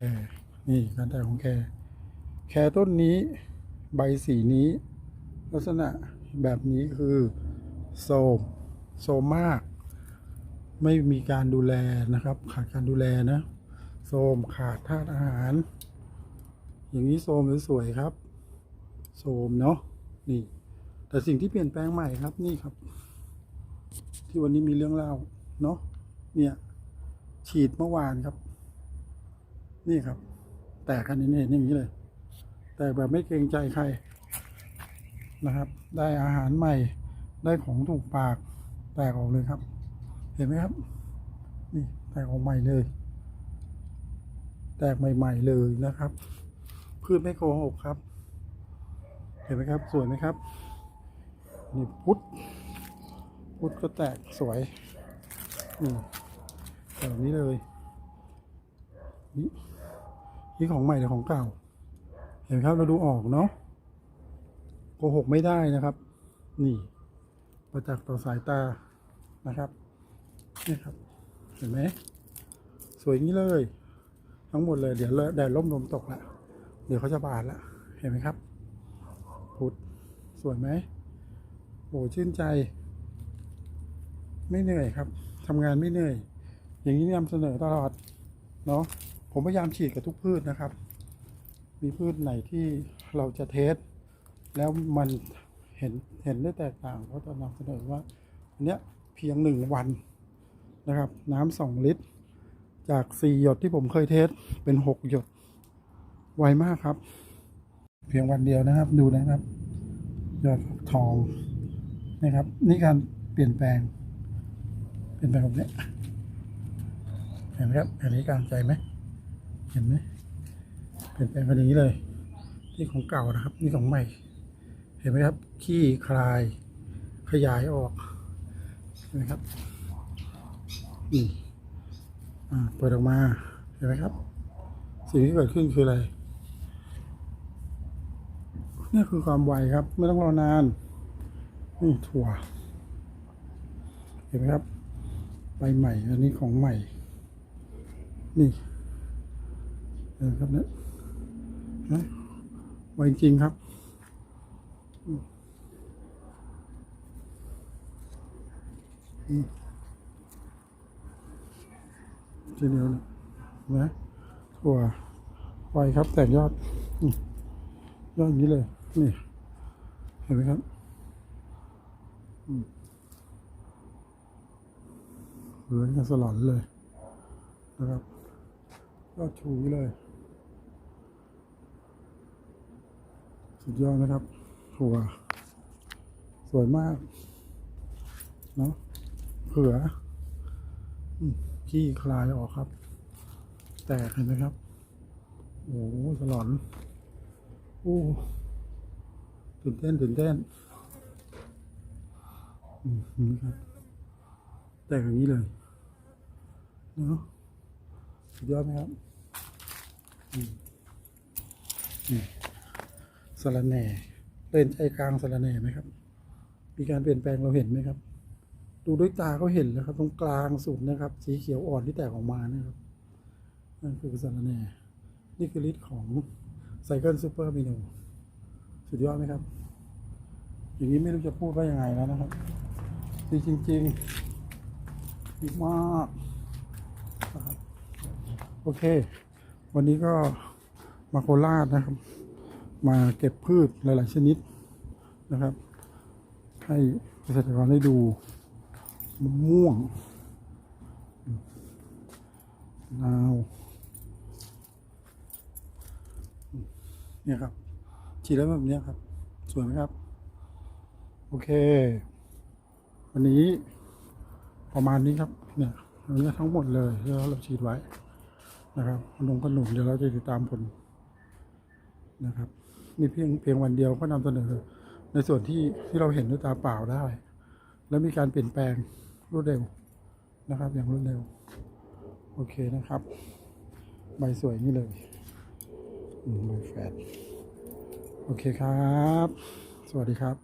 แคนี่การแตกของแคแคต้นนี้ใบสีนี้ ลักษณะแบบนี้คือโซมโซมมาก ไม่มีการดูแลนะครับ ขาดการดูแลนะโซมขาดธาตุอาหาร อย่างนี้โซมหรือสวยครับโซมเนาะนี่ แต่สิ่งที่เปลี่ยนแปลงใหม่ครับนี่ครับ ที่วันนี้มีเรื่องเล่าเนาะเนี่ย ฉีดเมื่อวานครับ นี่ครับ แตกกันนี่นี่อย่างนี้เลย แตกแบบไม่เกรงใจใครนะครับ ได้อาหารใหม่ ได้ของถูกปาก แตกออกเลยครับ เห็นไหมครับ นี่แตกออกใหม่เลย แตกใหม่ ๆ เลยนะครับ พืชไม่โกหกครับ เห็นไหมครับ สวยไหมครับ นี่พุทธพุทธก็แตกสวยนี่แบบนี้เลยนี่ นี่ของใหม่หรือของเก่า เห็นไหมครับเราดูออกเนาะโกหกไม่ได้นะครับ นี่ ประจักษ์ต่อสายตานะครับนี่ครับ เห็นไหมสวยงี้เลย ทั้งหมดเลยเดี๋ยวแดดล่มลมตกละเดี๋ยวเขาจะบานละเห็นไหมครับพุทธสวยไหมโอ้ชื่นใจ ไม่เหนื่อยครับทำงานไม่เหนื่อย อย่างนี้นำเสนอตลอด เนาะ ผมพยายามฉีดกับทุกพืชนะครับ มีพืชไหนที่เราจะเทส แล้วมันเห็นเห็นได้แตกต่างก็จะนำเสนอว่าอันเนี้ยเพียงหนึ่งวันนะครับ น้ำสองลิตร จากสี่หยดที่ผมเคยเทสเป็นหกหยดไวมากครับ เพียงวันเดียวนะครับดูนะครับ ยอดทองนะครับ นี่การเปลี่ยนแปลง เปลี่ยนแปลงแบบนี้เห็นไหมครับอันนี้กลางใจไหม เห็นไหมเปลี่ยนแปลงกันอย่างนี้เลย นี่ของเก่านะครับ นี่ของใหม่ เห็นไหมครับ ขี้คลาย ขยายออกเห็นไหมครับนี่อ่าเปิดออกมา เห็นไหมครับ สิ่งที่เกิดขึ้นคืออะไรนี่คือความไวครับ ไม่ต้องรอนาน นี่ถั่ว เห็นไหมครับ ใบใหม่ อันนี้ของใหม่ นี่ นไหมครับเนี่ยนะไวจริงครับอืมอืมทีเดียวนะนไหมถั่วไวครับ แต่ยอดอยอดนี้เลย นี่ เห็นไหมครับเหมือนกับสลอนเลยนะครับ ยอดชูเลย สุดยอดนะครับถั่วสวยมาก เนาะเขืออืมขี้คลายออกครับ แตกเห็นไหมครับ โอ้สลอน โอ้ตื่นเต้นตื่นเต้นอืมเห็นไหมครับ แตกอย่างนี้เลยเนาะสุดยอดไหมครับ อืม สารแหน่เป็นใจกลางสารแหน่ไหมครับ มีการเปลี่ยนแปลงเราเห็นไหมครับ ดูด้วยตาเขาเห็นแล้วครับ ตรงกลางสุดนะครับ สีเขียวอ่อนที่แตกออกมานะครับนั่นคือสารแหน่นี่คือฤทธิ์ของไซเคิลซูเปอร์มิโนสุดยอดไหมครับ อย่างนี้ไม่รู้จะพูดว่ายังไงแล้วนะครับดีจริงๆดีมากโอเค วันนี้ก็มาโคราชนะครับ มาเก็บพืชหลาย ๆ ชนิดนะครับ ให้เกษตรกรได้ดูมะม่วงนาวเนี่ยครับฉีดแล้วแบบนี้ครับ สวยไหมครับ โอเค วันนี้ประมาณนี้ครับ เนี่ยอันนี้ทั้งหมดเลยที่เราฉีดไว้นะครับขนมขนุนเดี๋ยวเราจะติดตามผล นะครับนี่เพียงเพียงวันเดียวก็นำเสนอ ในส่วนที่ที่เราเห็นด้วยตาเปล่าได้ แล้วมีการเปลี่ยนแปลงรวดเร็วนะครับ อย่างรวดเร็ว โอเคนะครับ ใบสวยนี่เลยใบแฟดโอเคครับ สวัสดีครับ